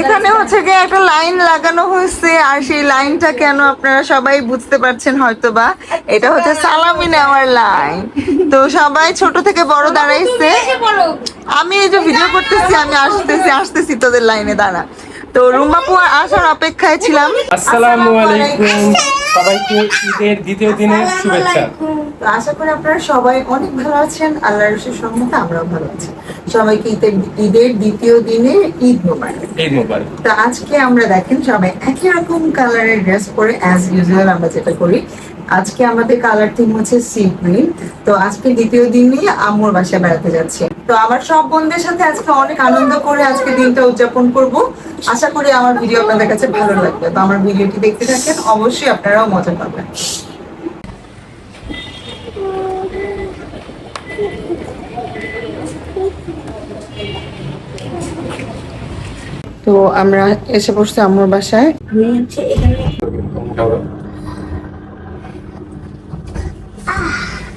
এখানে হচ্ছে কি একটা লাইন লাগানো হয়েছে আর সেই লাইনটা কেন আপনারা সবাই বুঝতে পারছেন হয়তো বা এটা হচ্ছে সালামি নেওয়ার লাইন। তো সবাই ছোট থেকে বড় দাঁড়াইছে। আমি এই যে ভিডিও করতেছি আমি আসতেছি আসতেছি তোদের লাইনে দাঁড়া। তো রুম্বাপু আসার অপেক্ষায় ছিলাম। আসসালামু আলাইকুম। সবাইকে ঈদের দ্বিতীয় দিনের শুভেচ্ছা। তো আশা করি আপনারা সবাই অনেক ভালো আছেন আল্লাহর রসের সম্মুখে আমরাও ভালো আছি। সবাইকে ঈদের ঈদের দ্বিতীয় দিনে ঈদ মোবারক। ঈদ মোবারক। তো আজকে আমরা দেখেন সবাই একই রকম কালারের ড্রেস পরে অ্যাজ ইউজুয়াল আমরা যেটা করি আজকে আমাদের কালার থিম হচ্ছে সি গ্রিন তো আজকে দ্বিতীয় দিনে আম্মুর বাসায় বেড়াতে যাচ্ছি। তো আমার সব বন্ধুদের সাথে আজকে অনেক আনন্দ করে আজকে দিনটা উদযাপন করব। আশা করি আমার ভিডিও আপনাদের কাছে ভালো লাগবে। তো আমার ভিডিওটি দেখতে থাকেন, অবশ্যই আপনারাও মজা পাবেন। তো আমরা এসে পড়ছি আম্মুর বাসায়।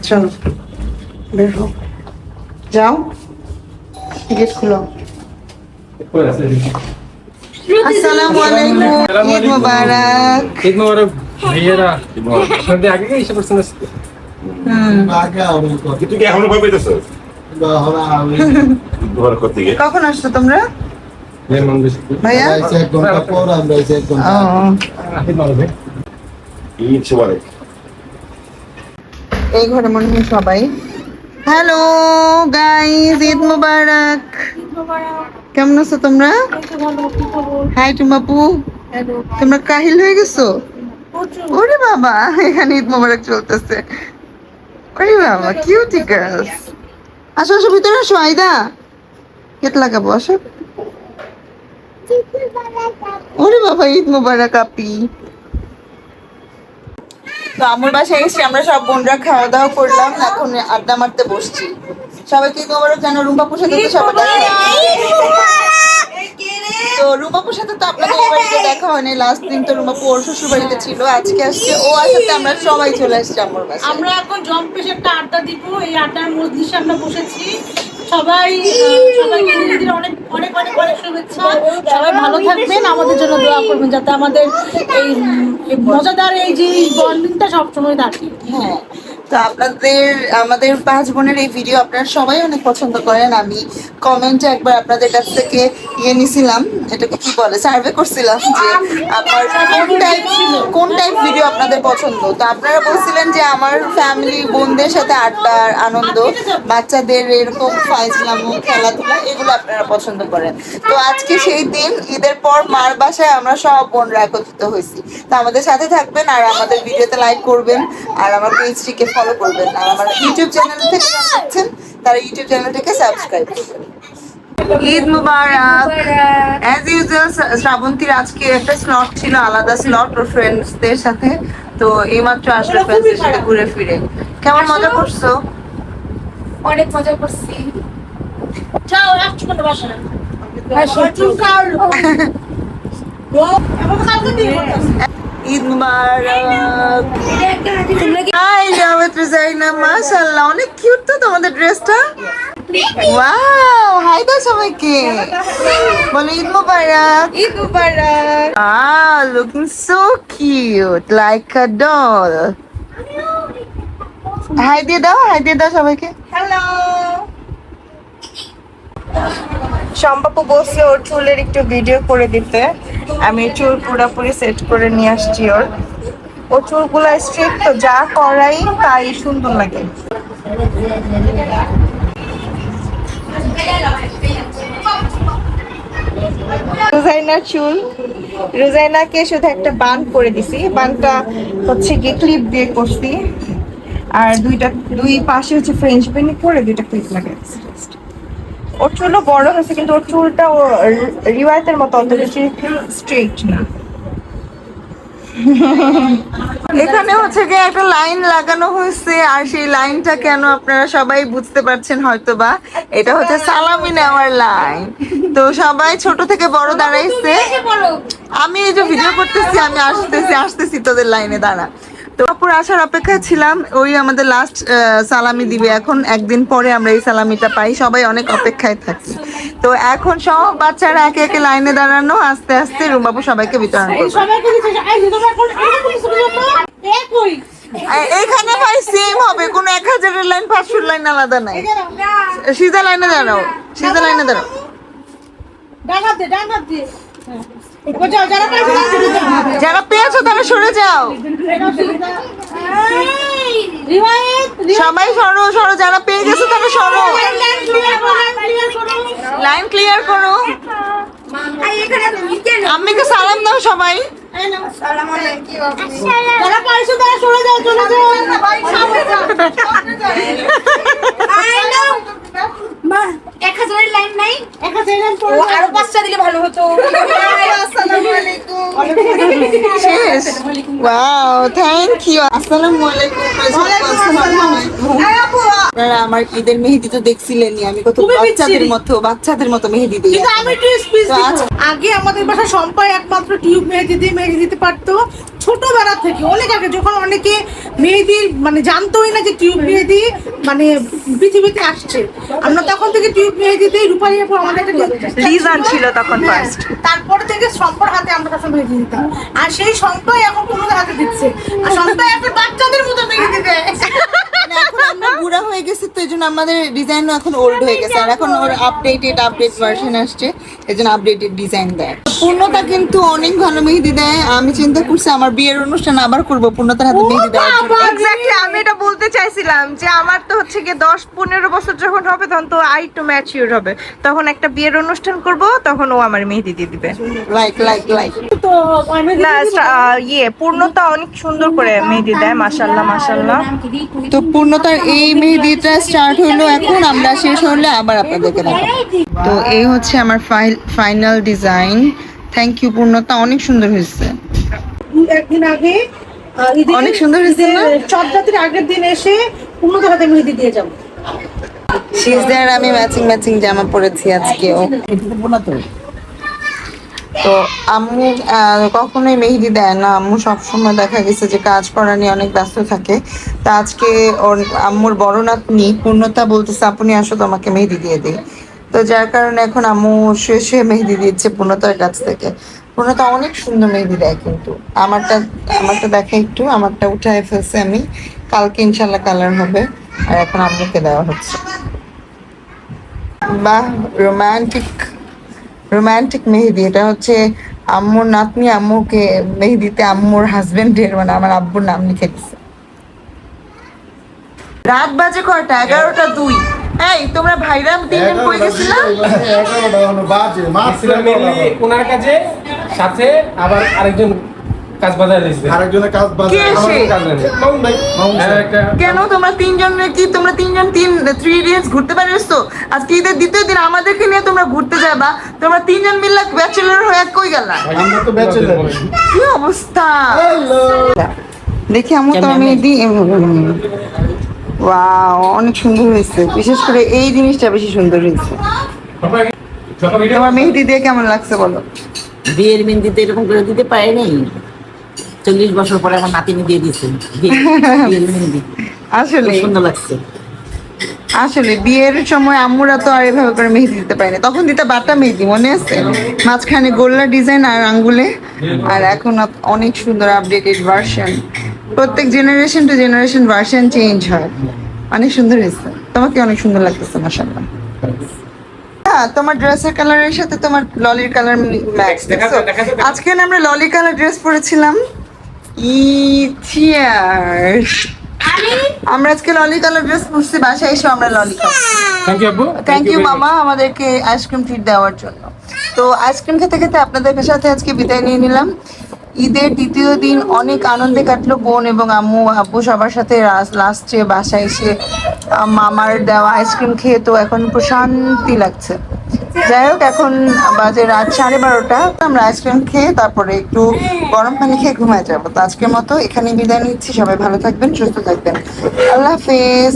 চলো, বের হো যাও। গেট খুলো। আসসালামু আলাইকুম। ঈদ মুবারক। ঈদ মোবারক ভাইয়েরা। আপনাদের আগে এসে পড়ছেন আজকে? কি এখনও ভয় পাইতেছ? ব্যবহার করতে গিয়ে। কখন আসছো তোমরা? ভাইয়া? এই ঘরে মনে হয় সবাই হ্যালো গাইস ঈদ মুবারক কেমন আছো তোমরা? হাই টুমাপু তোমরা কাহিল হয়ে গেছো? ওরে বাবা, এখানে ঈদ মুবারক চলতেছে। ওরে বাবা কিউটি গার্লস আসো আসো, ভিতরে আসো, আইদা। কেট লাগাবো, আসো। ওরে বাবা ঈদ মুবারক আপি। তো আমার বাসায় এসে আমরা সব বোনরা খাওয়া দাওয়া করলাম, এখন আড্ডা মারতে বসছি। সবাইকে ঈদ মোবারক জানো রুম্পাপুর সাথে তো সবাই তো রুম্পাপুর সাথে তো আপনাদের বাড়িতে দেখা হয়নি লাস্ট দিন তো রুম্পাপু ওর শ্বশুর বাড়িতে ছিল, আজকে আসছে, ও আসাতে আমরা সবাই চলে আসছি আমার বাসায়। আমরা এখন জম্পেশে একটা আড্ডা দিব, এই আড্ডার মজলিসে আমরা বসেছি। সবাই সবাইকে ঈদের অনেক অনেক অনেক শুভেচ্ছা। সবাই ভালো থাকবেন। আমাদের জন্য দোয়া করবেন যাতে আমাদের এই মজাদার এই যে বন্ডিংটা সবসময় থাকে। হ্যাঁ। তো আপনাদের, আমাদের পাঁচ বোনের এই ভিডিও আপনারা সবাই অনেক পছন্দ করেন। আমি কমেন্টে একবার আপনাদের কাছ থেকে ইয়ে নিছিলাম, এটাকে কি বলে সার্ভে করছিলাম যে আপনার কোন টাইপ কোন টাইপ ভিডিও আপনাদের পছন্দ? তো আপনারা বলছিলেন যে আমার ফ্যামিলি বোনদের সাথে আড্ডার আনন্দ, বাচ্চাদের এরকম ফাইজলাম, খেলাধুলা, এগুলো আপনারা পছন্দ করেন। তো আজকে সেই দিন, ঈদের পর মার বাসায় আমরা সব বোনরা একত্রিত হয়েছি। তো আমাদের সাথে থাকবেন আর আমাদের ভিডিওতে লাইক করবেন। আর আমার পেজটিকে ফলো করবেন আর আমার ইউটিউব চ্যানেল থেকে দেখছেন তারা ইউটিউব চ্যানেলটিকে সাবস্ক্রাইব করবেন ঈদ মুবারক। অ্যাজ ইউজুয়াল শ্রাবন্তীর আজকে একটা স্লট ছিল আলাদা স্লট ওর ফ্রেন্ডসদের সাথে। তো এইমাত্র আসলো ফ্রেন্ডসদের সাথে ঘুরে ফিরে। কেমন মজা করছ? অনেক মজা করছি। যাও একটু করে বসে না ঈদ মুবারক হাই জাভেদ রেজাইনা মাশাআল্লাহ অনেক কিউট তো তোমাদের ড্রেসটা ওয়াও হাই দাও সবাইকে। বলো Eid Mubarak. Eid Mubarak. Ah, looking so cute, like a doll. Hi দিয়ে দাও হাই দিয়ে দাও সবাইকে। হ্যালো সম্পাপু বলছে ওর চুলের একটু ভিডিও করে দিতে। আমি চুল পুরোপুরি সেট করে নিয়ে আসছি ওর। ওর চুলগুলো স্ট্রেট তো, যা করাই তাই সুন্দর লাগে। রোজাইনার চুল। রোজাইনাকে শুধু একটা বান করে দিছি। বানটা হচ্ছে গিয়ে ক্লিপ দিয়ে করছি। আর দুইটা, দুই পাশে হচ্ছে ফ্রেঞ্চ বেনি করে দুইটা ক্লিপ just। ওর চুলও বড় হয়েছে, কিন্তু ওর চুলটা ও রিওয়ায়তের মতো, অত বেশি স্ট্রেট না। এখানে হচ্ছে গিয়ে একটা লাইন লাগানো হয়েছে, আর সেই লাইনটা কেন আপনারা সবাই বুঝতে পারছেন হয়তো বা এটা হচ্ছে সালামি নেওয়ার লাইন। তো সবাই ছোট থেকে বড় দাঁড়াইছে। আমি এই যে ভিডিও করতেছি, আমি আসতেছি আসতেছি তোদের লাইনে, দাঁড়া। তো আপুর আসার অপেক্ষায় ছিলাম ওই আমাদের লাস্ট সালামি দিবে। এখন একদিন পরে আমরা এই সালামিটা পাই। সবাই অনেক অপেক্ষায় থাকি। তো এখন সব বাচ্চারা একে একে লাইনে দাঁড়ানো আস্তে আস্তে রুমবাবু সবাইকে বিতরণ করবে। এইখানে ভাই সেম হবে। কোনো এক হাজারের লাইন পাঁচশোর লাইন আলাদা নাই। সিজা লাইনে দাঁড়াও। সিজা লাইনে দাঁড়াও। যারা পেয়েছ তারা সরে যাও। সবাই সরো সরো যারা পেয়ে গেছো তারা সরো। লাইন ক্লিয়ার করো। আম্মিকে সালাম দাও সবাই। যারা পাইছো তারা সরে যাও চলে যাও। এক হাজারের লাইন নাই। ও আরও পাঁচটা দিলে ভালো হতো। শেষ ওয়াও থ্যাংক ইউ আসসালামু আলাইকুম আপনারা আমার ঈদের মেহেদি তো দেখছিলেনই আমি কত বাচ্চাদের মতো বাচ্চাদের মতো মেহেদি দিই আমি একটু স্পিচ আগে আমাদের বাসা সম্পায় একমাত্র টিউব মেহেদি দিয়ে মেহেদি দিতে পারতো ছোটবেলা থেকে অনেক আগে যখন অনেকে মেহেদির মানে জানতোই না যে টিউব মেহেদি মানে পৃথিবীতে আসছে। আমরা তখন থেকে টিউব মেহেদি দিয়ে রূপালী আপু আমাদের একটা লিজান ছিল তখন ফার্স্ট তারপর থেকে সম্পর হাতে আমরা তখন মেহেদি দিতাম। আর সেই শঙ্কর এখন কোনো হাতে দিচ্ছে। আর সম্পয় একটা বাচ্চাদের মতো মেহেদি দেয়। মানে এখন আমরা বুড়া হয়ে গেছে তো এই জন্য আমাদের ডিজাইনও এখন ওল্ড হয়ে গেছে। আর এখন ওর আপডেটেড আপডেট ভার্সন আসছে। এই জন্য আপডেটেড ডিজাইন দেয়। পূর্ণতা কিন্তু অনেক ভালো মেহেদি দেয়। আমি চিন্তা করছি আমার বিয়ের অনুষ্ঠান আবার করব পূর্ণতার হাতে মেহেদি দেওয়ার জন্য। এক্স্যাক্টলি আমি এটা বলতে চাইছিলাম যে আমার তো হচ্ছে গিয়ে দশ পনেরো বছর যখন হবে তখন তো আই টু ম্যাচিউর হবে। তখন একটা বিয়ের অনুষ্ঠান করব তখন ও আমার মেহেদি দিয়ে দিবে। লাইক লাইক লাইক তো মেহেদি না ইয়ে পূর্ণতা অনেক সুন্দর করে মেহেদি দেয় মাশাল্লাহ মাশাল্লাহ তো পূর্ণতার এই মেহেদিটা স্টার্ট হলো এখন আমরা শেষ হলে আবার আপনাদেরকে দেখাবো। তো এই হচ্ছে আমার ফাইনাল ডিজাইন থ্যাংক ইউ পূর্ণতা অনেক সুন্দর হয়েছে। একদিন আগে অনেক সুন্দর হয়েছে না? ঈদের আগের দিন এসে পূর্ণতার হাতে মেহেদি দিয়ে যাব। সিজদার আমি ম্যাচিং ম্যাচিং জামা পরেছি আজকেও। তো আম্মু কখনোই মেহেদি দেয় না। আম্মু সবসময় দেখা গেছে যে কাজ করা নিয়ে অনেক ব্যস্ত থাকে। তা আজকে ওর, আম্মুর বড় নাতনি পূর্ণতা বলতেছে, আপনি আসো, তোমাকে মেহেদি দিয়ে দিই। তো যার কারণে এখন আম্মু শেষে মেহেদি দিচ্ছে পূর্ণতার কাছ থেকে। পূর্ণতা অনেক সুন্দর মেহেদি দেয় কিন্তু। আমারটা আমারটা দেখে একটু, আমারটা উঠায় ফেলছে আমি। কালকে ইনশাল্লাহ কালার হবে, আর এখন আম্মুকে দেওয়া হচ্ছে। বাহ, রোমান্টিক। রোমান্টিক মেহেদি এটা হচ্ছে আম্মুর নাতনি আম্মুকে মেহেদিতে আম্মুর হাজবেন্ডের মানে আমার আব্বুর নাম লিখে দিছে। রাত বাজে কয়টা? এগারোটা দুই। এই তোমরা ভাইরা তিনজন কই গেছিলা? mainly ওনার কাছে সাথে আবার আরেকজন কাজ বাজার দিয়েছে আরেকজনের কাজ বাজে কে কাজ জানে মামুন ভাই। হ্যাঁ, কেন তোমরা তিনজন কি তোমরা তিনজন তিন থ্রি ইডিয়টস ঘুরতে পারিস আজকে ঈদের দ্বিতীয় দিন আমাদেরকে নিয়ে তোমরা ঘুরতে যাবা। তোমরা তিনজন মিললে ব্যাচেলর হয়ে কই গেলা? আমরা তো ব্যাচেলর কি অবস্থা? হ্যালো দেখি আমি তো আমি দি ওয়াও অনেক সুন্দর হয়েছে। বিশেষ করে এই জিনিসটা বেশি সুন্দর হয়েছে। তোমার মেহেদি দিয়ে কেমন লাগছে বলো? বিয়ের মেহেন্দিতে এরকম করে দিতে পারে নাই? চল্লিশ বছর পরে আমার নাতিনি দিয়ে দিয়েছে। বিয়ে- বিয়ের মেহেন্দি আসলে। সুন্দর লাগছে। আসলে বিয়ের সময় আম্মুরা তো আর এভাবে করে মেহেদি দিতে পারেনি। তখন দিতে বাটা মেহেদি মনে আছে? মাঝখানে গোল্লা ডিজাইন আর আঙ্গুলে। আর এখন অনেক সুন্দর আপডেটেড ভার্সন প্রত্যেক generation to generation version change হয়। অনেক সুন্দর হয়েছে। তোমাকে অনেক সুন্দর লাগতেছে মাসাল্লাহ হ্যাঁ তোমার ড্রেসের কালারের সাথে তোমার ললির কালার ম্যাচ। আজকে আমরা ললি কালার ড্রেস পরেছিলাম। ই চিয়ার্স আমরা আজকে ললি কালার ড্রেস পরছি বাসায় এসে আমরা ললি থ্যাংক ইউ আব্বু। থ্যাংক ইউ মামা আমাদেরকে আইসক্রিম ট্রিট দেওয়ার জন্য। তো আইসক্রিম খেতে খেতে আপনাদের সাথে আজকে বিদায় নিয়ে নিলাম। ঈদের দ্বিতীয় দিন অনেক আনন্দে কাটলো বোন এবং আম্মু। আব্বু সবার সাথে লাস্টে বাসায় এসে মামার দেওয়া আইসক্রিম খেয়ে তো এখন প্রশান্তি লাগছে। যাই হোক, এখন বাজে রাত সাড়ে বারোটা। আমরা আইসক্রিম খেয়ে তারপরে একটু গরম পানি খেয়ে ঘুমায় যাব। তো আজকের মতো এখানে বিদায় নিচ্ছি। সবাই ভালো থাকবেন, সুস্থ থাকবেন। আল্লাহ হাফিজ।